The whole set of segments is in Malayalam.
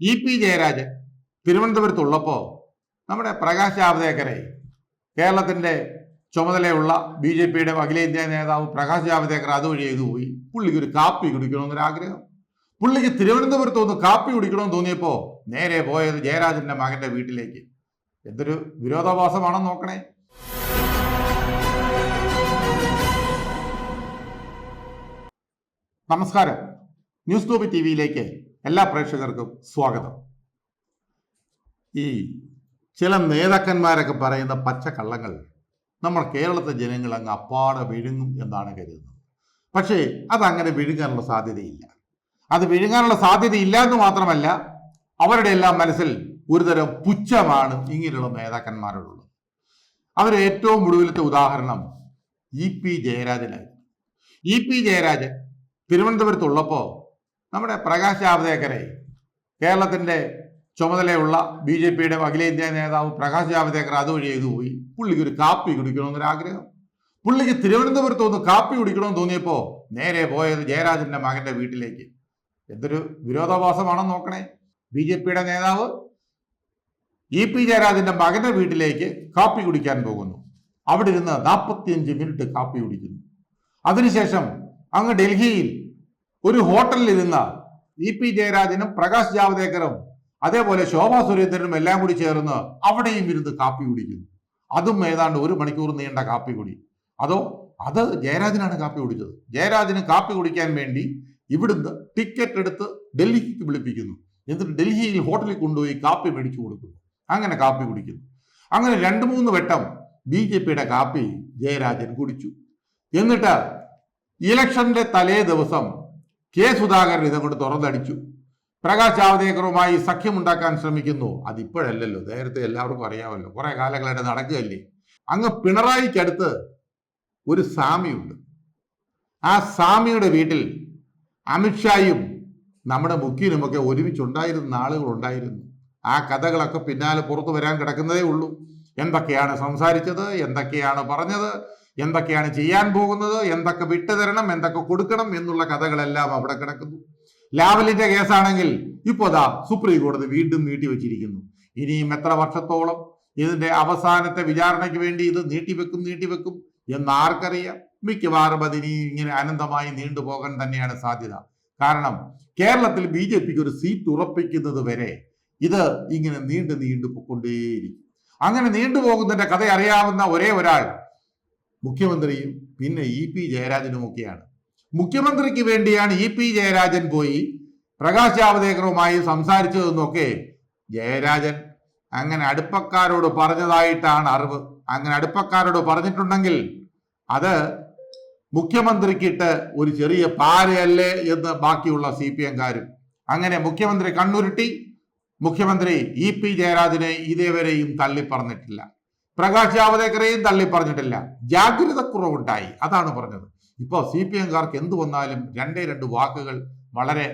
ഇ പി ജയരാജൻ തിരുവനന്തപുരത്തുള്ളപ്പോൾ നമ്മുടെ പ്രകാശ് ജാവദേക്കറെ കേരളത്തിന്റെ ചുമതലയുള്ള ബി ജെ പിയുടെ അഖിലേന്ത്യാ നേതാവ് പ്രകാശ് ജാവദേക്കർ അതുവഴി ചെയ്തു പോയി. പുള്ളിക്ക് ഒരു കാപ്പി കുടിക്കണമെന്നൊരു ആഗ്രഹം. പുള്ളിക്ക് തിരുവനന്തപുരത്ത് ഒന്ന് കാപ്പി കുടിക്കണമെന്ന് തോന്നിയപ്പോൾ നേരെ പോയത് ജയരാജന്റെ മകന്റെ വീട്ടിലേക്ക്. എന്തൊരു വിരോധാഭാസമാണെന്ന് നോക്കണേ. നമസ്കാരം. ന്യൂസ് ടോപ്പ് ടി വിയിലേക്ക് എല്ലാ പ്രേക്ഷകർക്കും സ്വാഗതം. ഈ ചില നേതാക്കന്മാരൊക്കെ പറയുന്ന പച്ചക്കള്ളങ്ങൾ നമ്മൾ കേരളത്തെ ജനങ്ങൾ അങ്ങ് അപ്പാടെ വിഴുങ്ങും എന്നാണ് കരുതുന്നത്. പക്ഷേ അതങ്ങനെ വിഴുങ്ങാനുള്ള സാധ്യതയില്ല. അത് വിഴുങ്ങാനുള്ള സാധ്യതയില്ല എന്ന് മാത്രമല്ല അവരുടെ എല്ലാം മനസ്സിൽ ഒരുതരം പുച്ഛമാണ് ഇങ്ങനെയുള്ള നേതാക്കന്മാരോടുള്ളത്. അവർ ഏറ്റവും ഒടുവിലത്തെ ഉദാഹരണം ഇ പി ജയരാജനായിരുന്നു. ഇ പി ജയരാജൻ തിരുവനന്തപുരത്തുള്ളപ്പോൾ നമ്മുടെ പ്രകാശ് ജാവദേക്കറെ കേരളത്തിന്റെ ചുമതലയുള്ള ബി ജെ പിയുടെ അഖിലേന്ത്യാ നേതാവ് പ്രകാശ് ജാവദേക്കർ അതുവഴി ചെയ്തു പോയി. പുള്ളിക്ക് ഒരു കാപ്പി കുടിക്കണമെന്നൊരാഗ്രഹം. പുള്ളിക്ക് തിരുവനന്തപുരത്ത് ഒന്ന് കാപ്പി കുടിക്കണമെന്ന് തോന്നിയപ്പോൾ നേരെ പോയത് ജയരാജന്റെ മകന്റെ വീട്ടിലേക്ക്. എന്തൊരു വിരോധാഭാസമാണെന്ന് നോക്കണേ. ബി ജെ പിയുടെ നേതാവ് ഇ പി ജയരാജന്റെ മകന്റെ വീട്ടിലേക്ക് കാപ്പി കുടിക്കാൻ പോകുന്നു. അവിടെ ഇരുന്ന് നാൽപ്പത്തിയഞ്ച് മിനിറ്റ് കാപ്പി കുടിക്കുന്നു. അതിനുശേഷം അങ്ങ് ഡൽഹിയിൽ ഒരു ഹോട്ടലിൽ ഇരുന്ന ഇ പി ജയരാജനും പ്രകാശ് ജാവദേക്കറും അതേപോലെ ശോഭാ സുരേന്ദ്രനും എല്ലാം കൂടി ചേർന്ന് അവിടെയും ഇരുന്ന് കാപ്പി കുടിക്കുന്നു. അതും ഏതാണ്ട് ഒരു മണിക്കൂർ നീണ്ട കാപ്പി കുടി. അതോ അത് ജയരാജനാണ് കാപ്പി കുടിച്ചത്. ജയരാജന് കാപ്പി കുടിക്കാൻ വേണ്ടി ഇവിടുന്ന് ടിക്കറ്റ് എടുത്ത് ഡൽഹിക്ക് വിളിപ്പിക്കുന്നു. എന്നിട്ട് ഡൽഹിയിൽ ഹോട്ടലിൽ കൊണ്ടുപോയി കാപ്പി മേടിച്ചു കൊടുക്കുന്നു. അങ്ങനെ കാപ്പി കുടിക്കുന്നു. അങ്ങനെ രണ്ട് മൂന്ന് വട്ടം ബി ജെ പിയുടെ കാപ്പി ജയരാജൻ കുടിച്ചു. എന്നിട്ട് ഇലക്ഷന്റെ തലേ ദിവസം കെ സുധാകരൻ ഇതങ്ങോട്ട് തുറന്നടിച്ചു. പ്രകാശ് ജാവദേക്കറുമായി സഖ്യമുണ്ടാക്കാൻ ശ്രമിക്കുന്നു. അതിപ്പോഴല്ലല്ലോ നേരത്തെ എല്ലാവർക്കും അറിയാമല്ലോ കുറെ കാലങ്ങളായിട്ട് നടക്കുകയല്ലേ. അങ്ങ് പിണറായിക്കടുത്ത് ഒരു സാമിയുണ്ട് ആ സാമിയുടെ വീട്ടിൽ അമിത്ഷായും നമ്മുടെ മുഖ്യനുമൊക്കെ ഒരുമിച്ചുണ്ടായിരുന്ന ആളുകൾ ഉണ്ടായിരുന്നു ആ കഥകളൊക്കെ പിന്നാലെ പുറത്തു വരാൻ കിടക്കുന്നതേ ഉള്ളൂ. എന്തൊക്കെയാണ് സംസാരിച്ചത്? എന്തൊക്കെയാണ് പറഞ്ഞത്? എന്തൊക്കെയാണ് ചെയ്യാൻ പോകുന്നത് എന്തൊക്കെ വിട്ടുതരണം എന്തൊക്കെ കൊടുക്കണം എന്നുള്ള കഥകളെല്ലാം അവിടെ കിടക്കുന്നു. ലാവലിന്റെ കേസാണെങ്കിൽ ഇപ്പോൾ ദാ സുപ്രീം കോടതി വീണ്ടും നീട്ടിവെച്ചിരിക്കുന്നു. ഇനിയും എത്ര വർഷത്തോളം ഇതിന്റെ അവസാനത്തെ വിചാരണയ്ക്ക് വേണ്ടി ഇത് നീട്ടിവെക്കും നീട്ടിവെക്കും എന്ന് ആർക്കറിയാം? മിക്കവാറും അതിനി ഇങ്ങനെ അനന്തമായി നീണ്ടുപോകാൻ തന്നെയാണ് സാധ്യത. കാരണം കേരളത്തിൽ ബി ജെ പിക്ക് ഒരു സീറ്റ് ഉറപ്പിക്കുന്നത് വരെ ഇത് ഇങ്ങനെ നീണ്ടു നീണ്ടു കൊണ്ടേയിരിക്കും അങ്ങനെ നീണ്ടുപോകുന്നതിന്റെ കഥ അറിയാവുന്ന ഒരേ ഒരാൾ മുഖ്യമന്ത്രിയും പിന്നെ ഇ പി ജയരാജനുമൊക്കെയാണ് മുഖ്യമന്ത്രിക്ക് വേണ്ടിയാണ് ഇ പി ജയരാജൻ പോയി പ്രകാശ് ജാവദേക്കറുമായി സംസാരിച്ചതെന്നൊക്കെ ജയരാജൻ അങ്ങനെ അടുപ്പക്കാരോട് പറഞ്ഞതായിട്ടാണ് അറിവ്. അങ്ങനെ അടുപ്പക്കാരോട് പറഞ്ഞിട്ടുണ്ടെങ്കിൽ അത് മുഖ്യമന്ത്രിക്കിട്ട് ഒരു ചെറിയ പാരയല്ലേ എന്ന് ബാക്കിയുള്ള സി പി എംകാരും. അങ്ങനെ മുഖ്യമന്ത്രി കണ്ണുരുട്ടി. മുഖ്യമന്ത്രി ഇ പി ജയരാജനെ ഇതേവരെയും തള്ളി പറഞ്ഞിട്ടില്ല പ്രകാശ് ജാവദേക്കറെയും തള്ളി പറഞ്ഞിട്ടില്ല. ജാഗ്രത കുറവുണ്ടായി. അതാണ് പറഞ്ഞത്. ഇപ്പോൾ സി പി എംകാർക്ക് എന്ത് വന്നാലും രണ്ടേ രണ്ട് വാക്കുകൾ വളരെ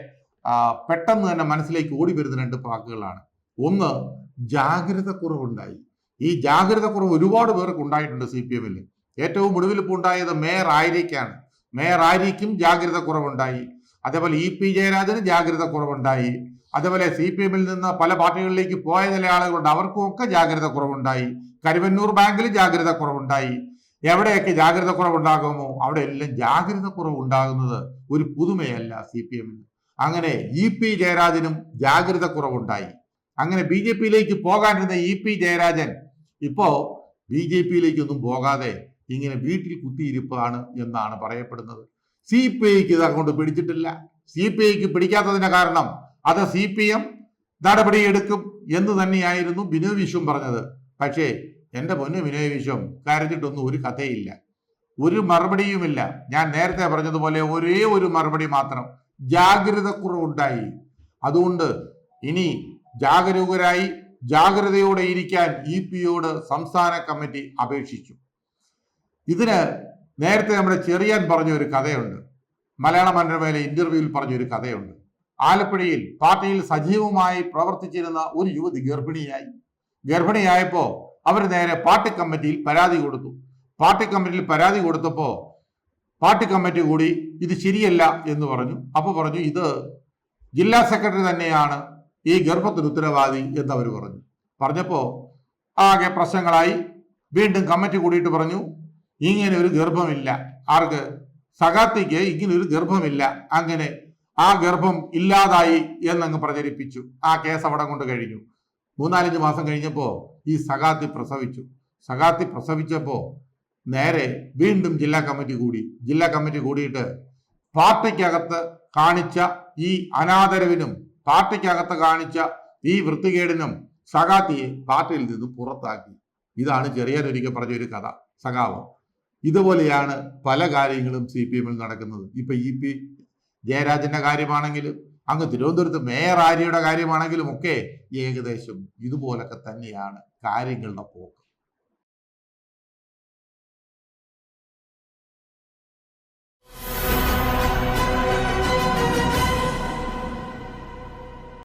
പെട്ടെന്ന് തന്നെ മനസ്സിലേക്ക് ഓടി വരുന്ന രണ്ട് വാക്കുകളാണ്. ഒന്ന് ജാഗ്രത കുറവുണ്ടായി. ഈ ജാഗ്രത കുറവ് ഒരുപാട് പേർക്ക് ഉണ്ടായിട്ടുണ്ട് സി പി എമ്മിൽ. ഏറ്റവും ഒടുവിൽ ഇപ്പോൾ ഉണ്ടായത് മേയർ ആര്യയ്ക്കാണ് മേയർ ആര്യയ്ക്കും ജാഗ്രത കുറവുണ്ടായി. അതേപോലെ ഇ പി ജയരാജന് ജാഗ്രത കുറവുണ്ടായി. അതേപോലെ സി പി എമ്മിൽ നിന്ന് പല പാർട്ടികളിലേക്ക് പോയ ചില ആളുകളുണ്ട്. അവർക്കും ഒക്കെ ജാഗ്രത കുറവുണ്ടായി. കരുവന്നൂർ ബാങ്കിൽ ജാഗ്രത കുറവുണ്ടായി. എവിടെയൊക്കെ ജാഗ്രത കുറവുണ്ടാകുമോ അവിടെ എല്ലാം ജാഗ്രത കുറവുണ്ടാകുന്നത് ഒരു പുതുമയല്ല സി പി എമ്മിന് അങ്ങനെ ഇ പി ജയരാജനും ജാഗ്രത കുറവുണ്ടായി. അങ്ങനെ ബി ജെ പിയിലേക്ക് പോകാനിരുന്ന ഇ പി ജയരാജൻ ഇപ്പോ ബി ജെ പിയിലേക്കൊന്നും പോകാതെ ഇങ്ങനെ വീട്ടിൽ കുത്തിയിരിപ്പാണ് എന്നാണ് പറയപ്പെടുന്നത്. സി പി ഐക്ക് ഇത് അങ്ങോട്ട് പിടിച്ചിട്ടില്ല. സി പി ഐക്ക് പിടിക്കാത്തതിന്റെ കാരണം അത് സി പി എം നടപടിയെടുക്കും എന്ന് തന്നെയായിരുന്നു ബിനു വിശ്വം പറഞ്ഞത്. പക്ഷേ എന്റെ പൊന്നു വിനയ വിശ്വം കരഞ്ഞിട്ടൊന്നും ഒരു കഥയില്ല. ഒരു മറുപടിയുമില്ല. ഞാൻ നേരത്തെ പറഞ്ഞതുപോലെ ഒരേ ഒരു മറുപടി മാത്രം ജാഗ്രത കുറവുണ്ടായി അതുകൊണ്ട് ഇനി ജാഗരൂകരായി ജാഗ്രതയോടെ ഇരിക്കാൻ ഇ പിയോട് സംസ്ഥാന കമ്മിറ്റി അപേക്ഷിച്ചു. ഇതിന് നേരത്തെ നമ്മുടെ ചെറിയാൻ പറഞ്ഞ ഒരു കഥയുണ്ട്. മലയാള മനോരമയിലെ ഇന്റർവ്യൂവിൽ പറഞ്ഞ ഒരു കഥയുണ്ട്. ആലപ്പുഴയിൽ പാർട്ടിയിൽ സജീവമായി പ്രവർത്തിച്ചിരുന്ന ഒരു യുവതി ഗർഭിണിയായി. ഗർഭിണിയായപ്പോ അവർ നേരെ പാർട്ടി കമ്മിറ്റിയിൽ പരാതി കൊടുത്തു. പാർട്ടി കമ്മിറ്റിയിൽ പരാതി കൊടുത്തപ്പോ പാർട്ടി കമ്മിറ്റി കൂടി ഇത് ശരിയല്ല എന്ന് പറഞ്ഞു. അപ്പൊ പറഞ്ഞു ഇത് ജില്ലാ സെക്രട്ടറി തന്നെയാണ് ഈ ഗർഭത്തിന് ഉത്തരവാദി എന്നവർ പറഞ്ഞു. പറഞ്ഞപ്പോ ആകെ പ്രശ്നങ്ങളായി. വീണ്ടും കമ്മിറ്റി കൂടിയിട്ട് പറഞ്ഞു ഇങ്ങനെ ഒരു ഗർഭമില്ല. ആർക്ക്? സഖാത്തിക്ക് ഇങ്ങനെ ഒരു ഗർഭമില്ല. അങ്ങനെ ആ ഗർഭം ഇല്ലാതായി എന്നങ്ങ് പ്രചരിപ്പിച്ചു. ആ കേസ് അവിടെ കൊണ്ട് കഴിഞ്ഞു. മൂന്നാലഞ്ച് മാസം കഴിഞ്ഞപ്പോ ഈ സഖാത്തി പ്രസവിച്ചു. സഖാത്തി പ്രസവിച്ചപ്പോ നേരെ വീണ്ടും ജില്ലാ കമ്മിറ്റി കൂടി. ജില്ലാ കമ്മിറ്റി കൂടിയിട്ട് പാർട്ടിക്കകത്ത് കാണിച്ച ഈ അനാദരവിനും പാർട്ടിക്കകത്ത് കാണിച്ച ഈ വൃത്തികേടിനും സഖാത്തിയെ പാർട്ടിയിൽ നിന്ന് പുറത്താക്കി. ഇതാണ് ചെറിയാനൊരിക്കൽ പറഞ്ഞ ഒരു കഥ സഖാവ്. ഇതുപോലെയാണ് പല കാര്യങ്ങളും സി പി എമ്മിൽ നടക്കുന്നത്. ഇപ്പൊ ഇ പി ജയരാജന്റെ കാര്യമാണെങ്കിലും അങ്ങ് തിരുവനന്തപുരത്ത് മേയർ ആര്യയുടെ കാര്യമാണെങ്കിലും ഒക്കെ ഏകദേശം ഇതുപോലൊക്കെ തന്നെയാണ് കാര്യങ്ങളുടെ പോക്ക്.